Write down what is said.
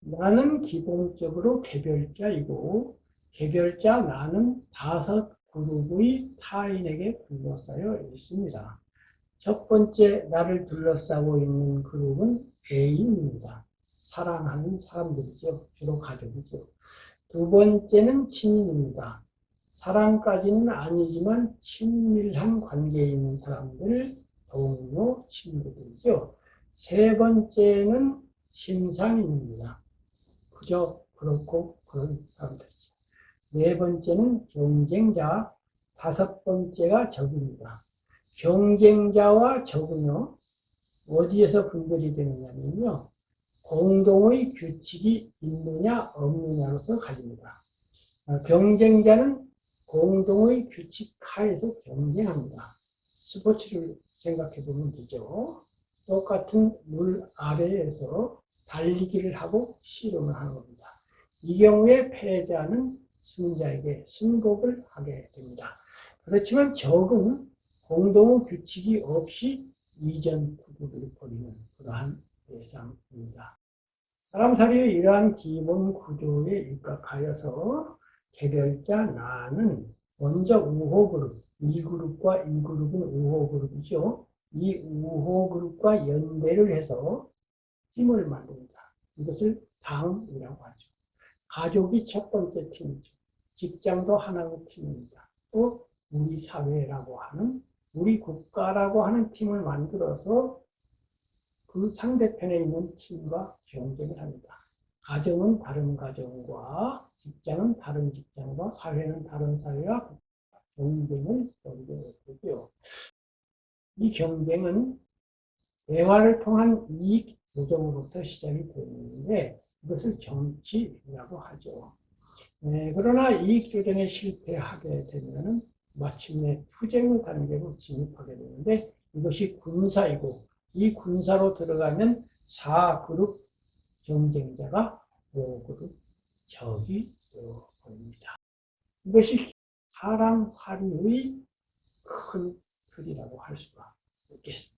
나는 기본적으로 개별자이고 개별자 나는 다섯 그룹의 타인에게 둘러싸여 있습니다. 첫 번째 나를 둘러싸고 있는 그룹은 애인입니다. 사랑하는 사람들이죠. 주로 가족이죠. 두 번째는 친인입니다. 사랑까지는 아니지만 친밀한 관계에 있는 사람들, 동료, 친구들이죠. 세 번째는 심상인입니다. 그저 그렇고 그런 사람들이죠. 네 번째는 경쟁자, 다섯 번째가 적입니다. 경쟁자와 적은요, 어디에서 분별이 되느냐면요, 공동의 규칙이 있느냐 없느냐로서 갈립니다. 어, 경쟁자는 공동의 규칙 하에서 경쟁합니다. 스포츠를 생각해 보면 되죠. 똑같은 물 아래에서 달리기를 하고 씨름을 하는 겁니다. 이 경우에 패자는 승자에게 승복을 하게 됩니다. 그렇지만 적은 공동 규칙이 없이 이전 투구를 벌이는 그러한 대상입니다. 사람 사리의 이러한 기본 구조에 입각하여서 개별자 나는 먼저 우호 그룹, 이 그룹과 이 그룹은 우호 그룹이죠. 이 우호 그룹과 연대를 해서 팀을 만듭니다. 이것을 당이라고 하죠. 가족이 첫 번째 팀이죠. 직장도 하나의 팀입니다. 또 우리 사회라고 하는 우리 국가라고 하는 팀을 만들어서 그 상대편에 있는 팀과 경쟁을 합니다. 가정은 다른 가정과 직장은 다른 직장과 사회는 다른 사회와 경쟁을 벌이게 되고요. 이 경쟁은 대화를 통한 이익 조정으로부터 시작이 되는데 이것을 정치라고 하죠. 네, 그러나 이익 조정에 실패하게 되면은 마침내 투쟁 단계로 진입하게 되는데 이것이 군사이고 이 군사로 들어가면 4그룹 경쟁자가 5그룹 적이 되어버립니다. 이것이 사람 살이의 큰 틀이라고 할 수가 있겠습니다.